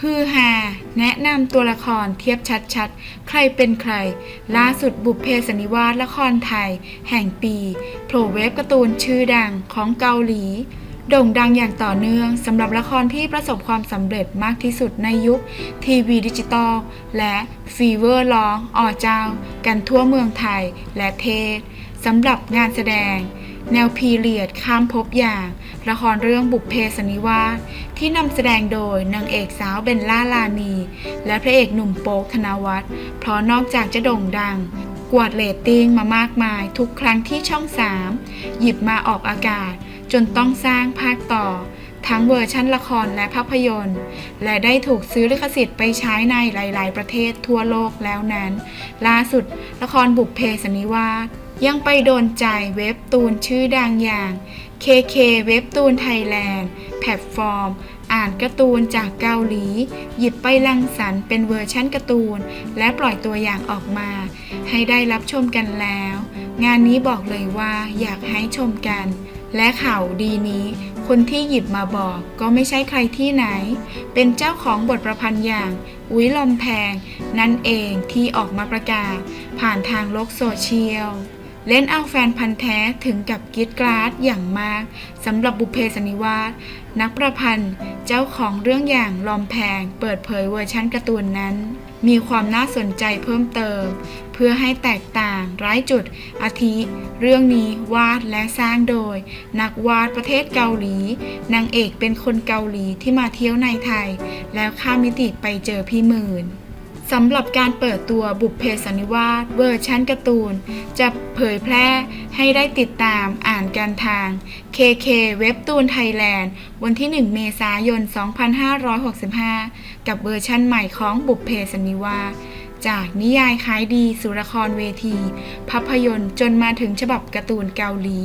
ฮือฮาแนะนำตัวละครเทียบชัดๆ ใครเป็นใคร ล่าสุดบุพเพสนิวาสละครไทย แห่งปีโผล่เว็บการ์ตูนชื่อดังของเกาหลี โด่งดังอย่างต่อเนื่องสำหรับละครที่ประสบความสำเร็จมากที่สุดในยุคทีวีดิจิตอลและฟีเวอร์ร้องอ่อเจ้า กันทั่วเมืองไทยและเทศสำหรับงานแสดง แนวพีเรียดข้ามภพอย่าง ละครเรื่องบุพเพสนิวาสที่นำแสดงโดยนางเอกสาวเบลล่าลานี และพระเอกหนุ่มโป๊กธนวัฒน์เพราะนอกจากจะโด่งดัง กวาดเรตติ้งมามากมายทุกครั้งที่ช่อง 3 หยิบมาออกอากาศ จนต้องสร้างภาคต่อ ทั้งเวอร์ชั่นละครและภาพยนตร์ และได้ถูกซื้อลิขสิทธิ์ไปใช้ในหลาย ๆ ประเทศทั่วโลกแล้วนั้น ล่าสุดละครบุพเพสนิวาส ยังไปโดนใจเว็บตูนชื่อดังอย่าง KK เว็บตูนไทยแลนด์แพลตฟอร์ม อ่านการ์ตูนจากเกาหลี หยิบไปรังสรรค์เป็นเวอร์ชั่นการ์ตูน และปล่อยตัวอย่างออกมา ให้ได้รับชมกันแล้ว งานนี้บอกเลยว่าอยากให้ชมกัน และข่าวดีนี้ คนที่หยิบมาบอกก็ไม่ใช่ใครที่ไหน เป็นเจ้าของบทประพันธ์อย่างอุ้ยลมแพง นั่นเองที่ออกมาประกาศ ผ่านทางโลกโซเชียล เล่นเอาแฟนพันธ์แท้ถึงกับกรีดกราดอย่างมากสำหรับบุเพสนนิวาสนักประพันธ์เจ้าของเรื่องอย่างลอมแพง เปิดเผยเวอร์ชั่นการ์ตูนนั้น มีความน่าสนใจเพิ่มเติม เพื่อให้แตกต่างร้ายจุด อาทิ เรื่องนี้วาดและสร้างโดย นักวาดประเทศเกาหลี นางเอกเป็นคนเกาหลีที่มาเที่ยวในไทย แล้วข้ามมิติไปเจอพี่หมื่น สำหรับการเปิดตัวบุพเพสันนิวาสเวอร์ชันการ์ตูน จะเผยแพร่ให้ได้ติดตามอ่านกันทาง KK เว็บตูนไทยแลนด์วันที่ 1 เมษายน 2565 กับเวอร์ชันใหม่ของบุพเพสันนิวาสจากนิยายขายดีสู่ละครเวที ภาพยนตร์จนมาถึงฉบับการ์ตูนเกาหลี